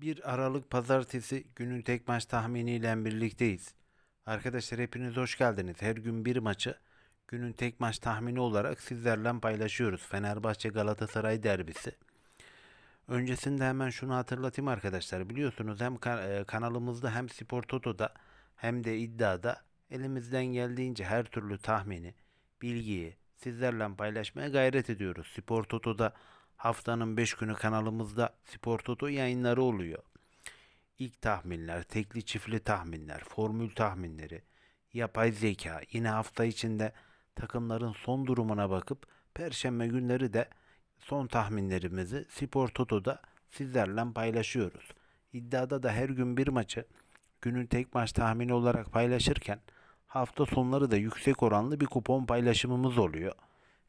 1 Aralık Pazartesi günün tek maç tahminiyle birlikteyiz. Arkadaşlar hepiniz hoş geldiniz. Her gün bir maçı günün tek maç tahmini olarak sizlerle paylaşıyoruz. Fenerbahçe Galatasaray derbisi. Öncesinde hemen şunu hatırlatayım arkadaşlar. Biliyorsunuz hem e, kanalımızda hem Spor Toto'da hem de iddiada elimizden geldiğince her türlü tahmini, bilgiyi sizlerle paylaşmaya gayret ediyoruz. Spor Toto'da haftanın 5 günü kanalımızda Spor Toto yayınları oluyor. İlk tahminler, tekli çiftli tahminler, formül tahminleri, yapay zeka, yine hafta içinde takımların son durumuna bakıp perşembe günleri de son tahminlerimizi Spor Toto'da sizlerle paylaşıyoruz. İddiada da her gün bir maçı günün tek maç tahmini olarak paylaşırken hafta sonları da yüksek oranlı bir kupon paylaşımımız oluyor.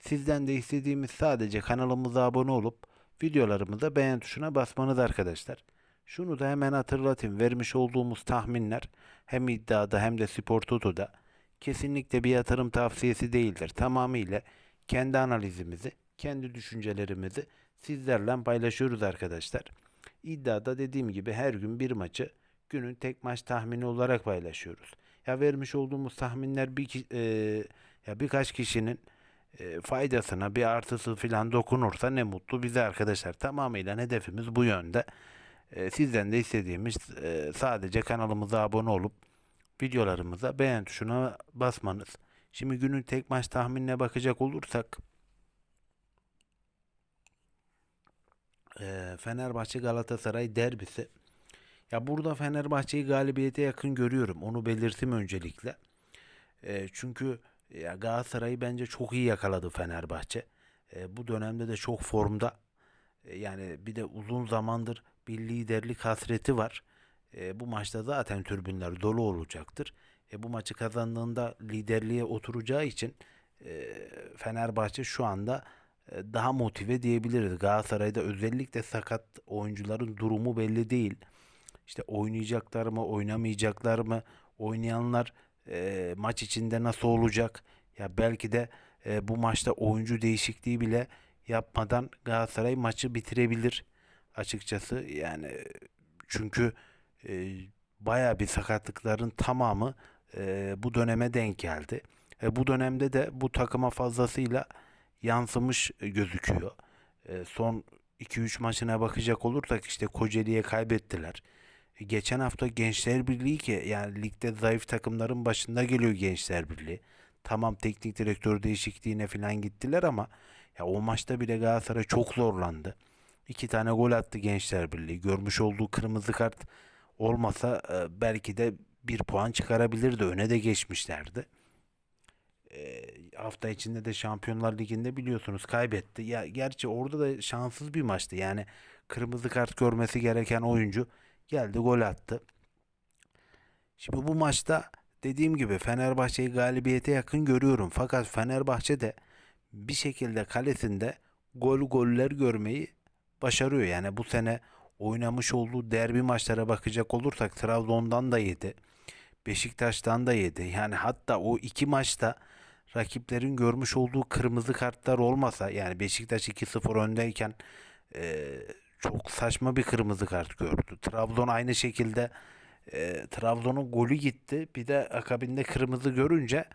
Sizden de istediğimiz sadece kanalımıza abone olup videolarımıza beğen tuşuna basmanız arkadaşlar. Şunu da hemen hatırlatayım. Vermiş olduğumuz tahminler hem iddiada hem de spor totoda kesinlikle bir yatırım tavsiyesi değildir. Tamamıyla kendi analizimizi, kendi düşüncelerimizi sizlerle paylaşıyoruz arkadaşlar. İddiada dediğim gibi her gün bir maçı günün tek maç tahmini olarak paylaşıyoruz. Ya vermiş olduğumuz tahminler bir e, ya birkaç kişinin e, faydasına bir artısı filan dokunursa ne mutlu bize arkadaşlar. Tamamıyla hedefimiz bu yönde. E, sizden de istediğimiz e, sadece kanalımıza abone olup videolarımıza beğen tuşuna basmanız. Şimdi günün tek maç tahminine bakacak olursak e, Fenerbahçe Galatasaray derbisi. Ya burada Fenerbahçe'yi galibiyete yakın görüyorum. Onu belirttim öncelikle. E, çünkü ya Galatasaray'ı bence çok iyi yakaladı Fenerbahçe. E, bu dönemde de çok formda. E, yani bir de uzun zamandır bir liderlik hasreti var. E, bu maçta zaten tribünler dolu olacaktır. E, bu maçı kazandığında liderliğe oturacağı için e, Fenerbahçe şu anda e, daha motive diyebiliriz. Galatasaray'da özellikle sakat oyuncuların durumu belli değil. İşte oynayacaklar mı, oynamayacaklar mı? Oynayanlar e, maç içinde nasıl olacak? Ya belki de e, bu maçta oyuncu değişikliği bile yapmadan Galatasaray maçı bitirebilir açıkçası. Yani çünkü e, bayağı bir sakatlıkların tamamı e, bu döneme denk geldi. E, bu dönemde de bu takıma fazlasıyla yansımış gözüküyor. E, son 2-3 maçına bakacak olursak işte Kocaeli'ye kaybettiler. Geçen hafta Gençler Birliği ki yani ligde zayıf takımların başında geliyor Gençler Birliği. Tamam teknik direktör değişikliğine falan gittiler ama ya o maçta bile Galatasaray çok zorlandı. İki tane gol attı Gençler Birliği. Görmüş olduğu kırmızı kart olmasa e, belki de bir puan çıkarabilirdi. Öne de geçmişlerdi. E, hafta içinde de Şampiyonlar Ligi'nde biliyorsunuz kaybetti. Ya gerçi orada da şanssız bir maçtı. Yani kırmızı kart görmesi gereken oyuncu geldi gol attı. Şimdi bu maçta dediğim gibi Fenerbahçe'yi galibiyete yakın görüyorum. Fakat Fenerbahçe de bir şekilde kalesinde gol goller görmeyi başarıyor. Yani bu sene oynamış olduğu derbi maçlara bakacak olursak Trabzon'dan da yedi. Beşiktaş'tan da yedi. Yani hatta o iki maçta rakiplerin görmüş olduğu kırmızı kartlar olmasa yani Beşiktaş 2-0 öndeyken e, çok saçma bir kırmızı kart gördü. Trabzon aynı şekilde e, Trabzon'un golü gitti. Bir de akabinde kırmızı görünce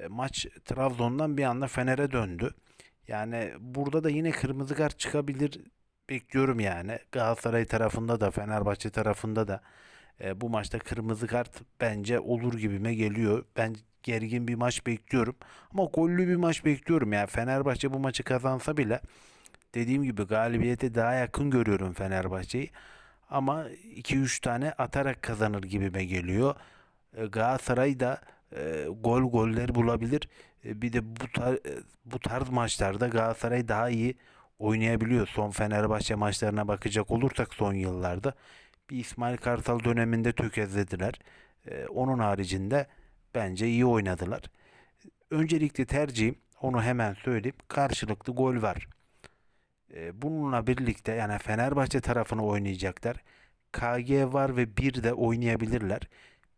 e, maç Trabzon'dan bir anda Fener'e döndü. Yani burada da yine kırmızı kart çıkabilir bekliyorum yani. Galatasaray tarafında da Fenerbahçe tarafında da e, bu maçta kırmızı kart bence olur gibime geliyor. Ben gergin bir maç bekliyorum. Ama gollü bir maç bekliyorum. Yani Fenerbahçe bu maçı kazansa bile dediğim gibi galibiyete daha yakın görüyorum Fenerbahçe'yi. Ama 2-3 tane atarak kazanır gibime geliyor. E, Galatasaray da e, gol goller bulabilir. E, bir de bu tar- bu tarz maçlarda Galatasaray daha iyi oynayabiliyor. Son Fenerbahçe maçlarına bakacak olursak son yıllarda bir İsmail Kartal döneminde tökezlediler. E, onun haricinde bence iyi oynadılar. Öncelikli tercihim onu hemen söyleyeyim. Karşılıklı gol var. Bununla birlikte yani Fenerbahçe tarafını oynayacaklar. KG var ve bir de oynayabilirler.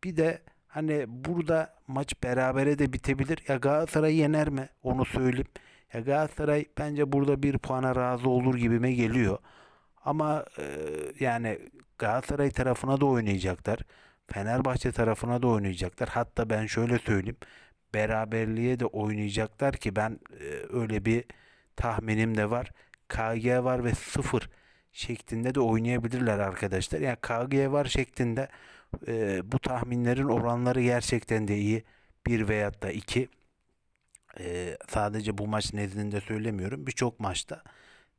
Bir de hani burada maç berabere de bitebilir. Ya Galatasaray yener mi? Onu söyleyeyim. Ya Galatasaray bence burada bir puana razı olur gibime geliyor. Ama e, yani Galatasaray tarafına da oynayacaklar. Fenerbahçe tarafına da oynayacaklar. Hatta ben şöyle söyleyeyim. Beraberliğe de oynayacaklar ki ben e, öyle bir tahminim de var. KG var ve 0 şeklinde de oynayabilirler arkadaşlar. Yani KG var şeklinde e, bu tahminlerin oranları gerçekten de iyi. 1 veyahut da 2. E, sadece bu maç nezdinde söylemiyorum. Birçok maçta.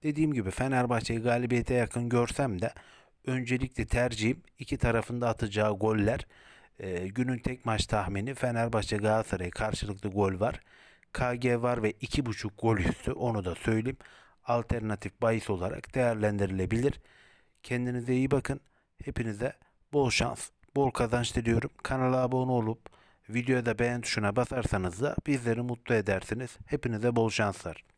Dediğim gibi Fenerbahçe'yi galibiyete yakın görsem de öncelikle tercihim iki tarafında atacağı goller. E, günün tek maç tahmini Fenerbahçe Galatasaray karşılıklı gol var. KG var ve 2.5 gol üstü onu da söyleyeyim. Alternatif bahis olarak değerlendirilebilir. Kendinize iyi bakın. Hepinize bol şans, bol kazanç diliyorum. Kanala abone olup videoda beğen tuşuna basarsanız da bizleri mutlu edersiniz. Hepinize bol şanslar.